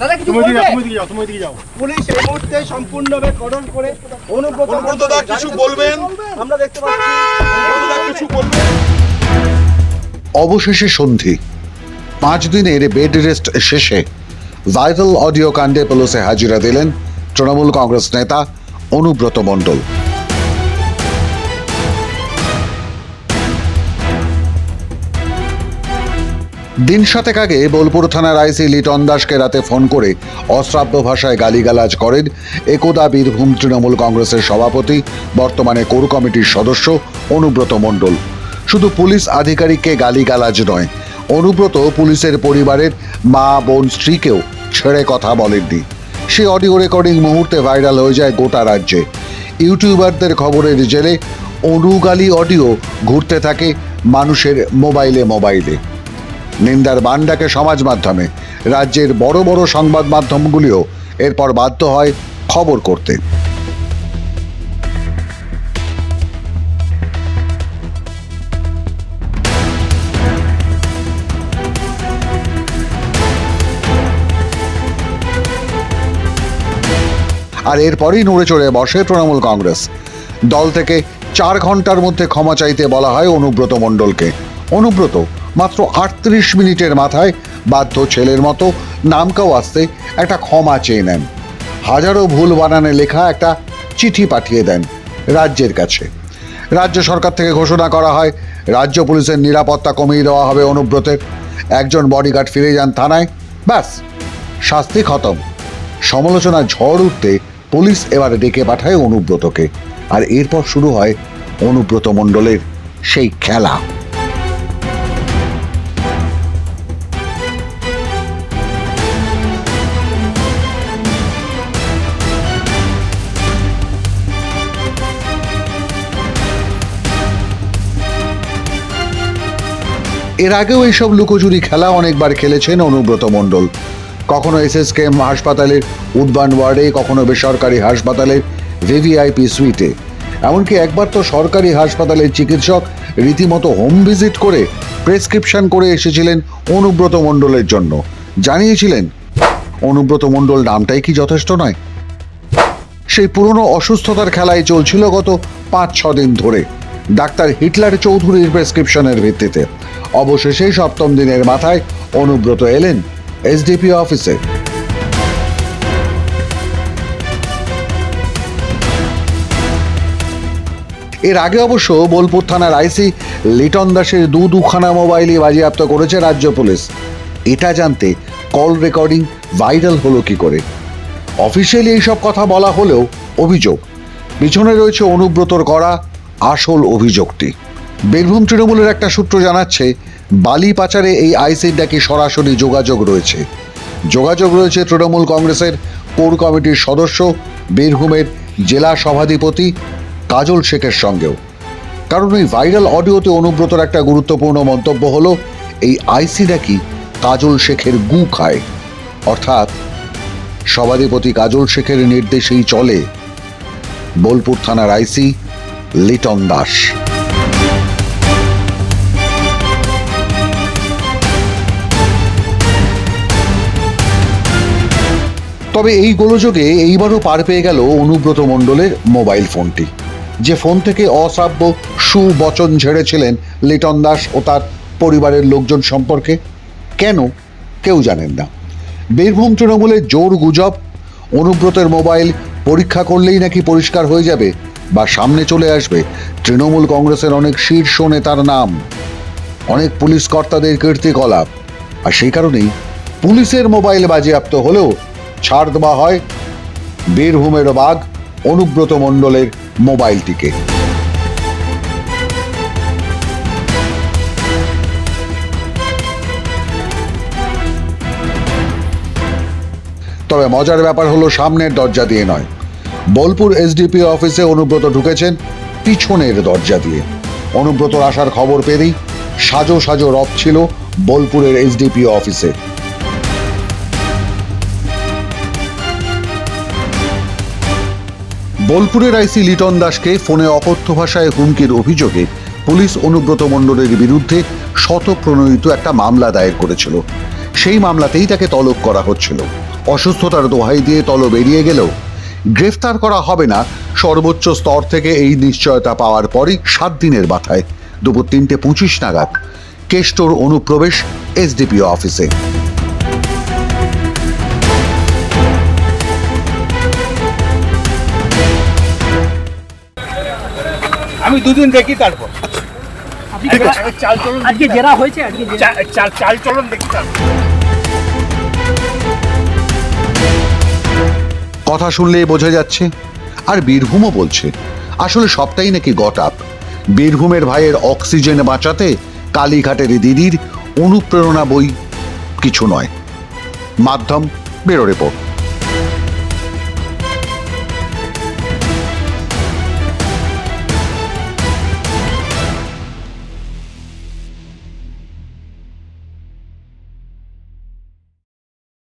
দাদা কিছু তুমি দিকে যাও তুমি দিকে যাও তুমি দিকে যাও। পুলিশ এই মুহূর্তে সম্পূর্ণভাবে কর্ডন করে অনুব্রত অনুব্রতদা কিছু বলবেন? আমরা দেখতে পাচ্ছি অনুব্রতদা কিছু বলবেন? অবশেষে সন্ধি। পাঁচ দিনের বেড রেস্ট শেষে ভাইরাল অডিও কাণ্ডে পুলিশে হাজিরা দিলেন তৃণমূল কংগ্রেস নেতা অনুব্রত মণ্ডল। দিন সাতেক আগে বোলপুর থানার আইসি লিটন দাসকে রাতে ফোন করে অশ্রাব্য ভাষায় গালিগালাজ করেন একদা বীরভূম তৃণমূল কংগ্রেসের সভাপতি, বর্তমানে কোর কমিটির সদস্য অনুব্রত মণ্ডল। শুধু পুলিশ আধিকারিককে গালিগালাজ নয়, অনুব্রত পুলিশের পরিবারের মা, বোন, স্ত্রীকেও ছেড়ে কথা বলেননি। সে অডিও রেকর্ডিং মুহূর্তে ভাইরাল হয়ে যায় গোটা রাজ্যে। ইউটিউবারদের খবরের জেলে অনুগালি অডিও ঘুরতে থাকে মানুষের মোবাইলে মোবাইলে। নিন্দার বান্ডাকে সমাজ মাধ্যমে, রাজ্যের বড় বড় সংবাদ মাধ্যমগুলিও এরপর বাধ্য হয় খবর করতে। আর এরপরই নড়ে চড়ে বসে তৃণমূল কংগ্রেস। দল থেকে চার ঘণ্টার মধ্যে ক্ষমা চাইতে বলা হয় অনুব্রত মণ্ডলকে। অনুব্রত মাত্র আটত্রিশ মিনিটের মাথায় বাধ্য ছেলের মতো নামকাও আসতে একটা ক্ষমা চেয়ে নেন। হাজারো ভুল বানানে লেখা একটা চিঠি পাঠিয়ে দেন রাজ্যের কাছে। রাজ্য সরকার থেকে ঘোষণা করা হয়, রাজ্য পুলিশের নিরাপত্তা কমিয়ে দেওয়া হবে অনুব্রতের। একজন বডিগার্ড ফিরে যান থানায়, ব্যাস, শাস্তি খতম। সমালোচনা ঝড় উঠতে পুলিশ এবার ডেকে পাঠায় অনুব্রতকে। আর এরপর শুরু হয় অনুব্রত মণ্ডলের সেই খেলা। এর আগেও এইসব লুকোচুরি খেলা অনেকবার খেলেছেন অনুব্রত মণ্ডল। কখনো এসএসকেএম হাসপাতালের উডবান ওয়ার্ডে, কখনো বেসরকারি হাসপাতালের ভিভিআইপি সুইটে এমনকি একবার তো সরকারি হাসপাতালের চিকিৎসক রীতিমতো হোম ভিজিট করে প্রেসক্রিপশন করে এসেছিলেন অনুব্রত মণ্ডলের জন্য। জানিয়েছিলেন, অনুব্রত মণ্ডল নামটাই কি যথেষ্ট নয়? সেই পুরনো অসুস্থতার খেলায় চলছিল গত পাঁচ ছ দিন ধরে। ডাক্তার হিটলার চৌধুরীর প্রেসক্রিপশনের ভিত্তিতে। অবশেষে সপ্তম দিনের মাথায় অনুব্রত এলেন এসডিপি অফিসে। এর আগে অবশ্য বোলপুর থানার আইসি লিটন দাসের দু দুখানা মোবাইলই বাজেয়াপ্ত করেছে রাজ্য পুলিশ। এটা জানতে কল রেকর্ডিং ভাইরাল হলো কি করে? অফিসিয়ালি এইসব কথা বলা হলেও অভিযোগ। পিছনে রয়েছে অনুব্রতর করা আসল অভিযোগটি। বীরভূম তৃণমূলের একটা সূত্র জানাচ্ছে, বালি পাচারে এই আইসির নাকি সরাসরি যোগাযোগ রয়েছে। যোগাযোগ রয়েছে তৃণমূল কংগ্রেসের কোর কমিটির সদস্য, বীরভূমের জেলা সভাধিপতি কাজল শেখের সঙ্গেও। কারণ ওই ভাইরাল অডিওতে অনুব্রতর একটা গুরুত্বপূর্ণ মন্তব্য হলো, এই আইসি নাকি কাজল শেখের গু খায়। অর্থাৎ সভাধিপতি কাজল শেখের নির্দেশেই চলে বোলপুর থানার আইসি লিটন দাস। তবে এই গোলযোগে এইবারও পার পেয়ে গেল অনুব্রত মণ্ডলের মোবাইল ফোনটি, যে ফোন থেকে অশ্রাব্য সুবচন ঝেড়েছিলেন লিটন দাস ও তার পরিবারের লোকজন সম্পর্কে কেন কেউ জানেন না। বীরভূম তৃণমূলের জোর গুজব, অনুব্রতের মোবাইল পরীক্ষা করলেই নাকি পরিষ্কার হয়ে যাবে বা সামনে চলে আসবে তৃণমূল কংগ্রেসের অনেক শীর্ষ নেতার নাম। অনেক পুলিশ কর্তাদের কীর্তিকলাপ, আর সেই কারণেই পুলিশের মোবাইল বাজেয়াপ্ত হলেও ছাড় দেওয়া হয়। বীরভূমের বাঘ অনুব্রত মণ্ডলের মোবাইলটিকে। তবে মজার ব্যাপার হলো সামনের দরজা দিয়ে নয়। বোলপুর এসডিপি অফিসে অনুব্রত ঢুকেছেন পিছনের দরজা দিয়ে। অনুব্রতর আসার খবর পেলেই সাজো সাজো রব ছিল বোলপুরের এসডিপি অফিসে। বোলপুরের আইসি লিটন দাসকে ফোনে অকথ্য ভাষায় হুমকির অভিযোগে পুলিশ অনুব্রত মণ্ডলের বিরুদ্ধে শত প্রণোদিত একটা মামলা দায়ের করেছিল। সেই মামলাতেই তাকে তলব করা হচ্ছিল। অসুস্থতার দোহাই দিয়ে তল বেরিয়ে গেলেও গ্রেফতার করা হবে না, সর্বোচ্চ স্তর থেকে এই নিশ্চয়তা পাওয়ার পরই সাত দিনের মাথায়। দুপুর তিনটে পঁচিশ নাগাদ, কেষ্টর অনুপ্রবেশ এসডিপিও অফিসে। আমি দুদিন দেখি তারপর। চাল চলন আজকে জেরা হয়েছে আজকে চাল চাল চাল চলন দেখি তারপর কথা শুনলেই বোঝা যাচ্ছে আর বীরভূমও বলছে আসলে সবটাই নাকি গট আপ বীরভূমের ভাইয়ের অক্সিজেন বাঁচাতে কালীঘাটের দিদির অনুপ্রেরণা বই কিছু নয়। মাধ্যম বেরো রিপোর্ট।